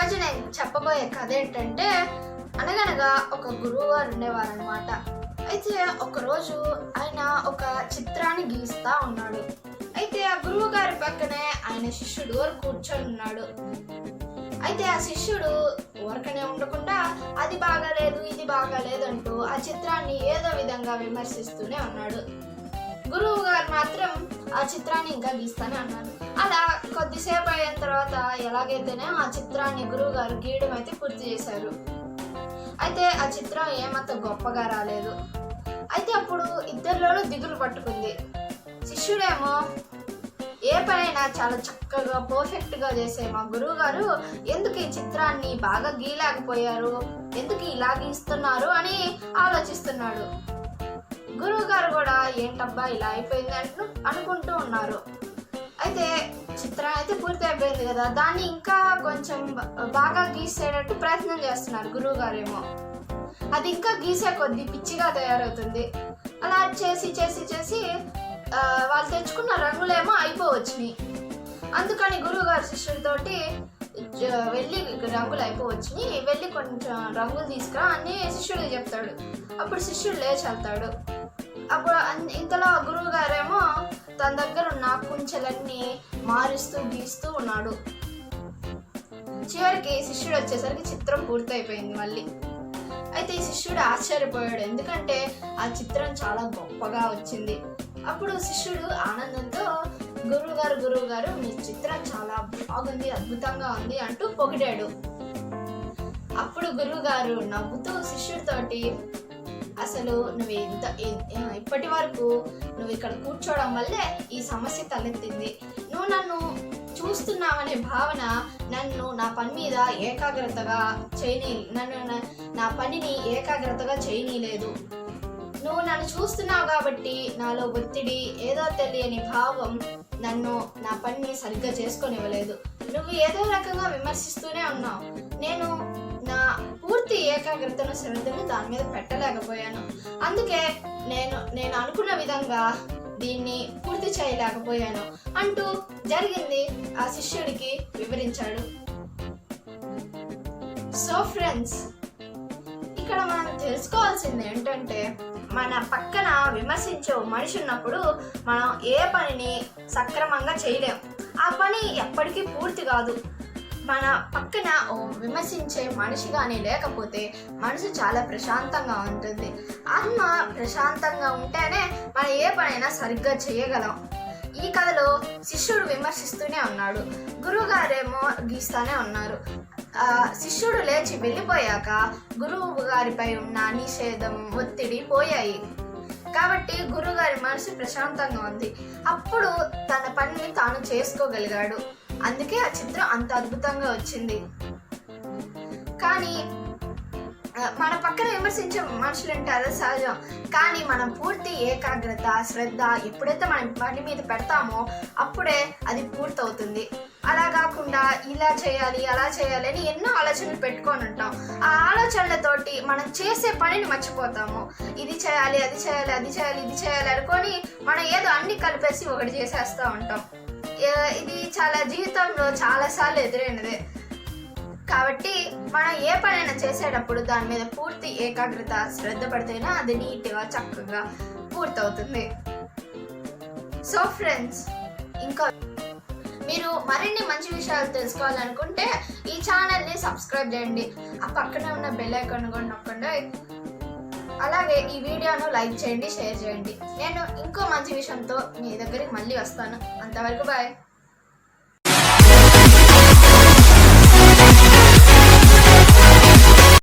ఈరోజు నేను చెప్పబోయే కథ ఏంటంటే అనగనగా ఒక గురువు గారు ఉండేవారు అనమాట అయితే ఒకరోజు ఆయన ఒక చిత్రాన్ని గీస్తా ఉన్నాడు. అయితే ఆ గురువు గారి పక్కనే ఆయన శిష్యుడు కూర్చొని ఉన్నాడు. అయితే ఆ శిష్యుడు ఊరకనే ఉండకుండా అది బాగాలేదు ఇది బాగాలేదు అంటూ ఆ చిత్రాన్ని ఏదో విధంగా విమర్శిస్తూనే ఉన్నాడు. గురువు గారు మాత్రం ఆ చిత్రాన్ని ఇంకా గీస్తానే అన్నారు అలా కొద్దిసేపు అయిన తర్వాత ఎలాగైతేనే ఆ చిత్రాన్ని గురువు గారు గీయడం అయితే పూర్తి చేశారు. అయితే ఆ చిత్రం ఏమంత గొప్పగా రాలేదు. అయితే అప్పుడు ఇద్దరిలోనూ దిగులు పట్టుకుంది. శిష్యుడేమో ఏ పనైనా చాలా చక్కగా పర్ఫెక్ట్గా చేసే మా గురువు గారు ఎందుకు ఈ చిత్రాన్ని బాగా గీయలేకపోయారు? ఎందుకు ఇలా గీస్తున్నారు? అని ఆలోచిస్తున్నాడు. గురువు గారు కూడా ఏంటబ్బా ఇలా అయిపోయింది అంటూ అనుకుంటూ ఉన్నారు. అయితే చిత్రం అయితే పూర్తి అయిపోయింది కదా దాన్ని ఇంకా కొంచెం బాగా గీసేటట్టు ప్రయత్నం చేస్తున్నారు గురువు గారేమో అది ఇంకా గీసే కొద్ది పిచ్చిగా తయారవుతుంది. అలా చేసి చేసి చేసి వాళ్ళు తెచ్చుకున్న రంగులేమో అయిపోవచ్చుని అందుకని గురువుగారు శిష్యులతోటి వెళ్ళి రంగులు అయిపోవచ్చుని వెళ్ళి కొంచెం రంగులు తీసుకురా అని శిష్యుడికి చెప్తాడు. అప్పుడు శిష్యుడు లేచి వెళ్తాడు. అప్పుడు ఇంతలో గురువు గారేమో తన దగ్గర ఉన్న కుంచెలన్నీ మారుస్తూ గీస్తూ ఉన్నాడు. చివరికి శిష్యుడు వచ్చేసరికి చిత్రం పూర్తయిపోయింది మళ్ళీ. అయితే ఈ శిష్యుడు ఆశ్చర్యపోయాడు. ఎందుకంటే ఆ చిత్రం చాలా గొప్పగా వచ్చింది. అప్పుడు శిష్యుడు ఆనందంతో గురువుగారు గురువుగారు మీ చిత్రం చాలా బాగుంది అద్భుతంగా ఉంది అంటూ పొగిడాడు. అప్పుడు గురువుగారు నవ్వుతూ శిష్యుడితోటి అసలు నువ్వు ఎంత ఇప్పటి వరకు నువ్వు ఇక్కడ కూర్చోవడం వల్లే ఈ సమస్య తలెత్తింది. నువ్వు నన్ను చూస్తున్నావనే భావన నన్ను నా పని మీద ఏకాగ్రతగా చేయని నన్ను నా- నా పనిని ఏకాగ్రతగా చేయనీలేదు. నువ్వు నన్ను చూస్తున్నావు కాబట్టి నాలో ఒత్తిడి ఏదో తెలియని భావం నన్ను నా పనిని సరిగ్గా చేసుకొనివ్వలేదు. నువ్వు ఏదో రకంగా విమర్శిస్తూనే ఉన్నావు. నేను నా పూర్తి ఏకాగ్రతను శ్రద్ధను దాని మీద పెట్టలేకపోయాను. అందుకే నేను నేను అనుకున్న విధంగా దీన్ని పూర్తి చేయలేకపోయాను అంటూ జరిగింది ఆ శిష్యుడికి వివరించాడు. సో ఫ్రెండ్స్ ఇక్కడ మనం తెలుసుకోవాల్సింది ఏంటంటే మన పక్కన విమర్శించే ఓ మనిషి ఉన్నప్పుడు మనం ఏ పనిని సక్రమంగా చేయలేం. ఆ పని ఎప్పటికీ పూర్తి కాదు. మన పక్కన విమర్శించే మనిషి కానీ లేకపోతే మనసు చాలా ప్రశాంతంగా ఉంటుంది. ఆత్మ ప్రశాంతంగా ఉంటేనే మనం ఏ పనైనా సరిగ్గా చేయగలం. ఈ కథలో శిష్యుడు విమర్శిస్తూనే ఉన్నాడు. గురువుగారేమో గీస్తానే ఉన్నారు. శిష్యుడు లేచి వెళ్ళిపోయాక గురువు గారిపై ఉన్న నిషేధం ఒత్తిడి పోయాయి. కాబట్టి గురుగారి మనసు ప్రశాంతంగా ఉంది. అప్పుడు తన పనిని తాను చేసుకోగలిగాడు. అందుకే ఆ చిత్రం అంత అద్భుతంగా వచ్చింది. కానీ మన పక్కన విమర్శించే మనుషులు ఉంటారు సహజం. కానీ మనం పూర్తి ఏకాగ్రత శ్రద్ధ ఎప్పుడైతే మనం పని మీద పెడతామో అప్పుడే అది పూర్తవుతుంది. అలా కాకుండా ఇలా చేయాలి అలా చేయాలి అని ఎన్నో ఆలోచనలు పెట్టుకొని ఉంటాం. ఆ ఆలోచనలతోటి మనం చేసే పనిని మర్చిపోతాము. ఇది చేయాలి అది చేయాలి అది చేయాలి ఇది చేయాలి అనుకొని మనం ఏదో అన్ని కలిపేసి ఒకటి చేసేస్తూ ఉంటాం. ఇది చాలా జీవితంలో చాలాసార్లు ఎదురైనదే. కాబట్టి మనం ఏ పనైనా చేసేటప్పుడు దాని మీద పూర్తి ఏకాగ్రత శ్రద్ధ పడితేనే అది నీట్గా చక్కగా పూర్తవుతుంది. సో ఫ్రెండ్స్ ఇంకా మీరు మరిన్ని మంచి విషయాలు తెలుసుకోవాలనుకుంటే ఈ ఛానల్ని సబ్స్క్రైబ్ చేయండి. ఆ పక్కనే ఉన్న బెల్ ఐకాన్ కూడా నొక్కండి. అలాగే ఈ వీడియోను లైక్ చేయండి షేర్ చేయండి. నేను ఇంకో మంచి విషయంతో మీ దగ్గరికి మళ్ళీ వస్తాను. అంతవరకు బాయ్